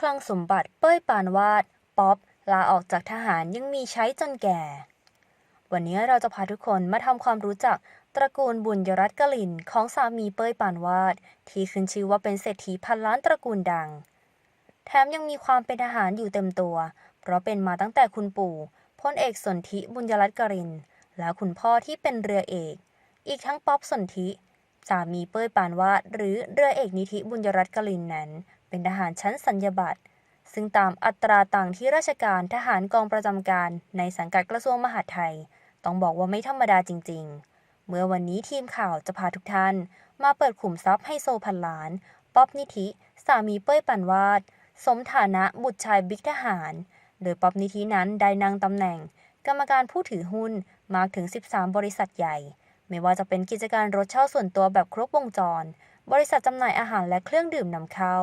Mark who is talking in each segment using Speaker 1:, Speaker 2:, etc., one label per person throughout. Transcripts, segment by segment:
Speaker 1: คลังสมบัติเป้ยปานวาด ป๊อป ลาออกจากทหารยังมีใช้จนแก่ วันนี้เราจะพาทุกคนมาทำความรู้จักตระกูลบุญยรัตน์กลินของสามีเป้ยปานวาด ที่ขึ้นชื่อว่าเป็นเศรษฐีพันล้านตระกูลดัง แถมยังมีความเป็นทหารอยู่เต็มตัว เพราะเป็นมาตั้งแต่คุณปู่พลเอกสนธิบุญยรัตน์กริน แล้วคุณพ่อที่เป็นเรือเอก อีกทั้งป๊อปสนธิสามีเป้ยปานวาด หรือเรือเอกนิธิบุญยรัตน์กลินนั้น เป็นทหารชั้นสัญญาบัตรซึ่งตามอัตราต่างที่ราชการทหารกองประจำการในสังกัดกระทรวงมหาดไทย ต้องบอกว่าไม่ธรรมดาจริง ๆ เมื่อวันนี้ทีมข่าวจะพาทุกท่าน มาเปิดขุมทรัพย์ให้โซพันล้าน ป๊อบนิธิ สามีเป้ยปันวาด สมฐานะบุตรชายบิ๊กทหาร โดยป๊อบนิธินั้นได้นั่งตำแหน่ง กรรมการผู้ถือหุ้นมากถึง 13 บริษัทใหญ่ ไม่ว่าจะเป็นกิจการรถเช่าส่วนตัวแบบครบวงจร บริษัทจำหน่ายอาหารและเครื่องดื่มนำเข้า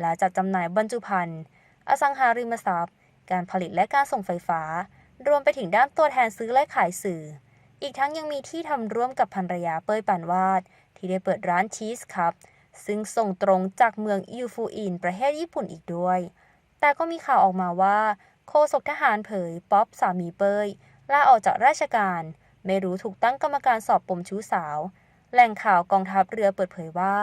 Speaker 1: และจัดจำหน่ายบรรจุภัณฑ์อสังหาริมทรัพย์ การผลิตและการส่งไฟฟ้า รวมไปถึงด้านตัวแทนซื้อและขายสื่อ อีกทั้งยังมีที่ทำร่วมกับภรรยาเป้ยปานวาด ที่ได้เปิดร้านชีสครับ ซึ่งส่งตรงจากเมืองยูฟูอิน ประเทศญี่ปุ่นอีกด้วย แต่ก็มีข่าวออกมาว่าโฆษกทหารเผยป๊อปสามีเป้ยลาออกจากราชการ ไม่รู้ถูกตั้งกรรมการสอบปมชู้สาว แหล่งข่าวกองทัพเรือเปิดเผยว่า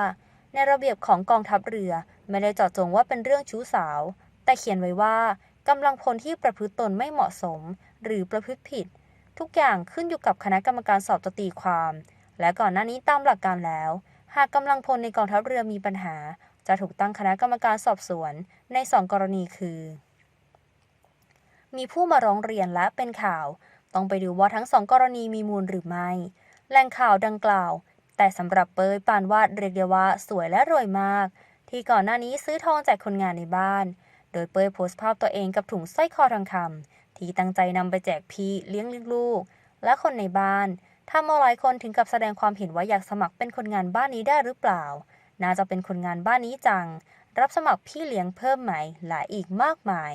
Speaker 1: ในระเบียบของกองทัพเรือไม่ได้เจาะจงว่าเป็นเรื่องชู้สาว แต่เขียนไว้ว่ากำลังพลที่ประพฤติตนไม่เหมาะสม หรือประพฤติผิด ทุกอย่างขึ้นอยู่กับคณะกรรมการสอบจะตีความ และก่อนหน้านี้ตามหลักการแล้ว หากกำลังพลในกองทัพเรือมีปัญหา จะถูกตั้งคณะกรรมการสอบสวนในสองกรณีคือ มีผู้มาร้องเรียนและเป็นข่าว ต้องไปดูว่าทั้งสองกรณีมีมูลหรือไม่ แหล่งข่าวดังกล่าว แต่สำหรับเปยปานวาดเรียกได้ว่าสวยและรวยมาก ที่ก่อนหน้านี้ซื้อทองแจกคนงานในบ้าน โดยเปยโพสต์ภาพตัวเองกับถุงสร้อยคอทองคำที่ตั้งใจนำไปแจกพี่เลี้ยงลูกๆและคนในบ้านทำเอาหลายคนถึงกับแสดงความเห็นว่าอยากสมัครเป็นคนงานบ้านนี้ได้หรือเปล่า น่าจะเป็นคนงานบ้านนี้จัง รับสมัครพี่เลี้ยงเพิ่มไหมและอีกมากมาย